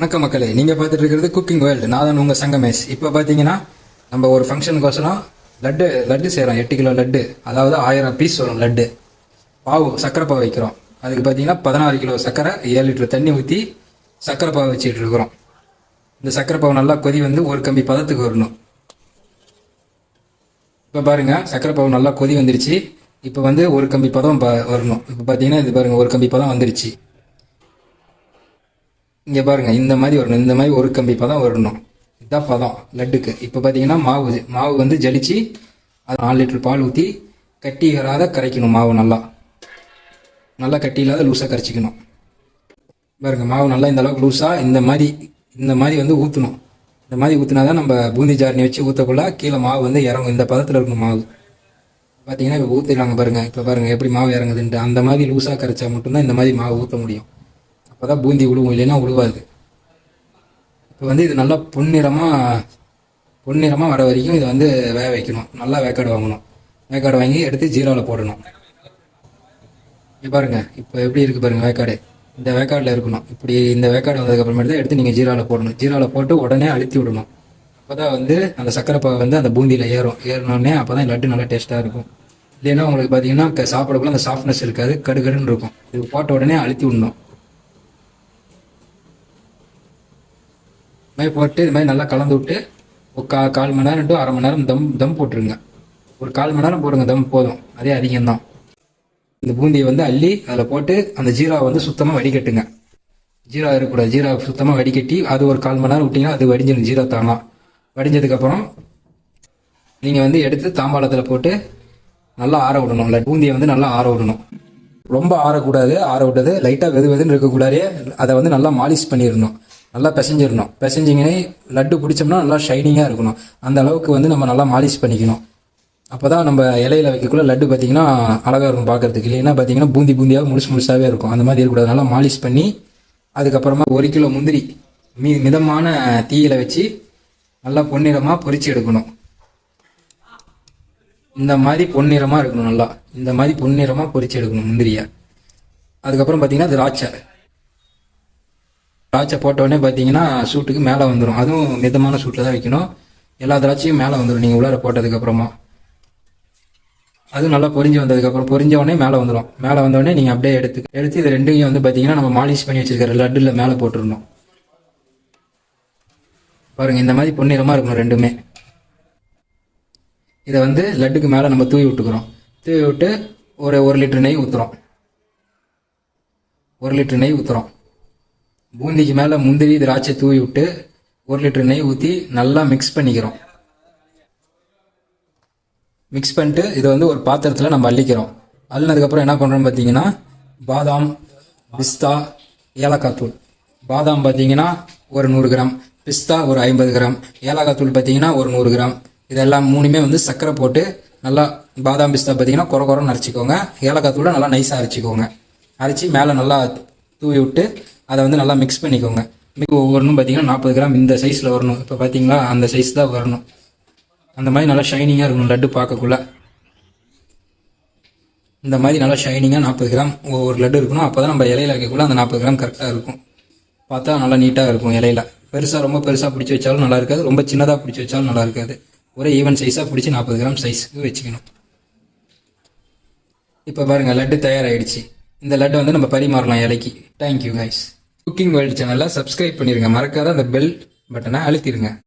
வணக்கம் மக்களே நீங்கள் பார்த்துட்டு இருக்கிறது குக்கிங் வேர்ல்டு நான் தான் உங்கள் சங்கமேஷ். இப்போ பார்த்தீங்கன்னா நம்ம ஒரு ஃபங்க்ஷனுக்கோசரம் லட்டு லட்டு செய்கிறோம் எட்டு கிலோ லட்டு. அதாவது ஆயிரம் பீஸ் வரும் லட்டு. பாவு சக்கரை பாவு வைக்கிறோம். அதுக்கு பார்த்தீங்கன்னா பதினாறு கிலோ சக்கரை ஏழு லிட்டர் தண்ணி ஊற்றி சக்கரை பாவு வச்சுட்டு இருக்கிறோம். இந்த சக்கரை பாவு நல்லா கொதி வந்து ஒரு கம்பி பதத்துக்கு வரணும். இப்போ பாருங்க சக்கரை பாவு நல்லா கொதி வந்துருச்சு. இப்போ வந்து ஒரு கம்பி பதம் வரணும். இப்போ பார்த்தீங்கன்னா இது பாருங்கள் ஒரு கம்பி பதம் வந்துருச்சு. இங்கே பாருங்கள் இந்த மாதிரி வரணும் இந்த மாதிரி ஒரு கம்பி பதம் வரணும். இதுதான் பதம் லட்டுக்கு. இப்போ பார்த்தீங்கன்னா மாவு மாவு வந்து ஜலிச்சு அது நாலு லிட்டர் பால் ஊற்றி கட்டி வராத கரைக்கணும் மாவு நல்லா. நல்லா கட்டி இல்லாத லூஸாக கரைச்சிக்கணும். பாருங்கள் மாவு நல்லா இந்த அளவுக்கு லூஸாக இந்த மாதிரி இந்த மாதிரி வந்து ஊற்றணும் இந்த மாதிரி ஊற்றினா தான் நம்ம பூந்தி ஜார்னி வச்சு ஊற்றக்குள்ள கீழே மாவு வந்து இறங்கும். இந்த பதத்தில் இருக்கணும் மாவு. பார்த்தீங்கன்னா இப்போ ஊற்றிடலாங்க பாருங்கள் இப்போ பாருங்கள் எப்படி மாவு இறங்குதுன்ட்டு. அந்த மாதிரி லூஸாக கரைச்சா மட்டும்தான் இந்த மாதிரி மாவு ஊற்ற முடியும். அப்பதான் பூந்தி விழுவும் இல்லைன்னா விழுவாது இப்போ வந்து இது நல்லா பொன்னிறமாக பொன்னிறமாக வர வரைக்கும் இதை வந்து வேக வைக்கணும். நல்லா வேக்காடு வாங்கணும். வேக்காடு வாங்கி எடுத்து ஜீராவில் போடணும். இங்கே பாருங்க இப்போ எப்படி இருக்குது பாருங்கள் வேக்காடு. இந்த வேக்காடில் இருக்கணும். இப்படி இந்த வேக்காடு வந்ததுக்கப்புறமேட்டு தான் எடுத்து நீங்கள் ஜீராவில் போடணும். ஜீராவில் போட்டு உடனே அழுத்தி விடணும். அப்பதான் வந்து அந்த சக்கரை வந்து அந்த பூந்தியில் ஏறும். ஏறினோடனே அப்போ தான் லட்டு நல்லா டேஸ்ட்டாக இருக்கும். இல்லைன்னா உங்களுக்கு பார்த்தீங்கன்னா சாப்பிடக்குள்ள அந்த சாஃப்ட்னஸ் இருக்காது. கடுகடுன்னு இருக்கும். இது போட்ட உடனே அழுத்தி விடணும். மாதிரி போட்டு இது மாதிரி நல்லா கலந்து விட்டு ஒரு கா கால் மணி நேரம் டு அரை மணி நேரம் தம் தம் போட்டுருங்க. ஒரு கால் மணி நேரம் போடுங்க தம் போதும். அதே அதிகம்தான். இந்த பூந்தியை வந்து அள்ளி அதில் போட்டு அந்த ஜீராவை வந்து சுத்தமாக வடிகட்டுங்க. ஜீரா இருக்கக்கூடாது. ஜீரா சுத்தமாக வடிகட்டி அது ஒரு கால் மணி நேரம் விட்டிங்கன்னா அது வடிஞ்சிடும் ஜீரா தானா வடிஞ்சதுக்கப்புறம் நீங்கள் வந்து எடுத்து தாம்பாளத்தில் போட்டு நல்லா ஆற விடணும். இல்லை பூந்தியை வந்து நல்லா ஆற விடணும். ரொம்ப ஆறக்கூடாது. ஆற விட்டது. லைட்டாக வெது வெதுன்னு இருக்கக்கூடாதே. அதை வந்து நல்லா மாலிஷ் பண்ணிடணும். நல்லா பிசைஞ்சிடணும். பிசைஞ்சிங்கன்னே லட்டு பிடிச்சோம்னா நல்லா ஷைனிங்காக இருக்கணும். அந்த அளவுக்கு வந்து நம்ம நல்லா மாலிஷ் பண்ணிக்கணும். அப்போ தான் நம்ம இலையில வைக்கக்குள்ள லட்டு பார்த்தீங்கன்னா அழகாக இருக்கும் பார்க்கறதுக்கு இல்லைன்னா பார்த்தீங்கன்னா பூந்தி பூந்தியாக முழுசு முழுசாகவே இருக்கும். அந்த மாதிரி இருக்கக்கூடாது. நல்லா மாலிஷ் பண்ணி அதுக்கப்புறமா ஒரு கிலோ முந்திரி மீ மிதமான தீயில வச்சு நல்லா பொன்னிறமாக பொறிச்சு எடுக்கணும். இந்த மாதிரி பொன்னிறமாக இருக்கணும் நல்லா. இந்த மாதிரி பொன்னிறமாக பொறிச்சு எடுக்கணும் முந்திரியை. அதுக்கப்புறம் பார்த்தீங்கன்னா திராட்சை திராட்சை போட்ட உடனே பார்த்தீங்கன்னா சூட்டுக்கு மேலே வந்துடும் அதுவும் மிதமான சூட்டில் தான் வைக்கணும். எல்லா திராட்சையும் மேலே வந்துடும் நீங்கள் உள்ளார போட்டதுக்கப்புறமா அதுவும் அது நல்லா பொரிஞ்சு வந்ததுக்கப்புறம் பொரிஞ்ச உடனே மேலே வந்துடும் மேலே வந்தோடனே நீங்கள் அப்படியே எடுத்து எடுத்து இது ரெண்டையும் வந்து பார்த்தீங்கன்னா நம்ம மாலிஷ் பண்ணி வச்சிருக்கிற லட்டில் மேலே போட்டுருணும் பாருங்கள் இந்த மாதிரி பொன்னிறமாக இருக்கணும் ரெண்டுமே. இதை வந்து லட்டுக்கு மேலே நம்ம தூவி விட்டுக்கிறோம். தூவி விட்டு ஒரு ஒரு லிட்டர் நெய் ஊற்றுறோம் ஒரு லிட்டர் நெய் ஊற்றுறோம் பூந்திக்கு மேலே முந்திரி திராட்சை தூவி விட்டு ஒரு லிட்டர் நெய் ஊற்றி நல்லா மிக்ஸ் பண்ணிக்கிறோம். மிக்ஸ் பண்ணிட்டு இதை வந்து ஒரு பாத்திரத்தில் நம்ம அள்ளிக்கிறோம். அள்ளினதுக்கப்புறம் என்ன பண்ணுறோம்னு பார்த்தீங்கன்னா பாதாம் பிஸ்தா ஏலக்காய் தூள். பாதாம் பார்த்தீங்கன்னா ஒரு நூறு கிராம் பிஸ்தா ஒரு ஐம்பது கிராம் ஏலக்காய் தூள் பார்த்தீங்கன்னா ஒரு நூறு கிராம். இதெல்லாம் மூணுமே வந்து சர்க்கரை போட்டு நல்லா பாதாம் பிஸ்தா பார்த்தீங்கன்னா குறை குறைன்னு அரைச்சிக்கோங்க. ஏலக்காய் தூளை நல்லா நைஸாக அரைச்சிக்கோங்க. அரைச்சி மேலே நல்லா தூவி விட்டு அதை வந்து நல்லா மிக்ஸ் பண்ணிக்கோங்க. மிக ஒவ்வொன்றும் பார்த்தீங்கன்னா நாற்பது கிராம் இந்த சைஸில் வரணும். இப்போ பார்த்தீங்களா அந்த சைஸ் தான் வரணும். அந்த மாதிரி நல்லா ஷைனிங்காக இருக்கணும் லட்டு பார்க்கக்குள்ள. இந்த மாதிரி நல்லா ஷைனிங்காக நாற்பது கிராம் ஒவ்வொரு லட்டு இருக்கணும். அப்போ தான் நம்ம இலையில வைக்கக்குள்ள அந்த நாற்பது கிராம் கரெக்டாக இருக்கும். பார்த்தா நல்லா நீட்டாக இருக்கும் இலையில. பெருசாக ரொம்ப பெருசாக பிடிச்சி வச்சாலும் நல்லா இருக்காது. ரொம்ப சின்னதாக பிடிச்சி வச்சாலும் நல்லா இருக்காது. ஒரே ஈவன் சைஸாக பிடிச்சி நாற்பது கிராம் சைஸுக்கு வச்சுக்கணும். இப்போ பாருங்கள் லட்டு தயாராகிடுச்சு இந்த லட்டை வந்து நம்ம பரிமாறலாம் இலைக்கு. Thank you guys cooking world சேனலை சப்ஸ்கிரைப் பண்ணிடுங்க மறக்காத அந்த பெல் பட்டனை அழுத்திடுங்க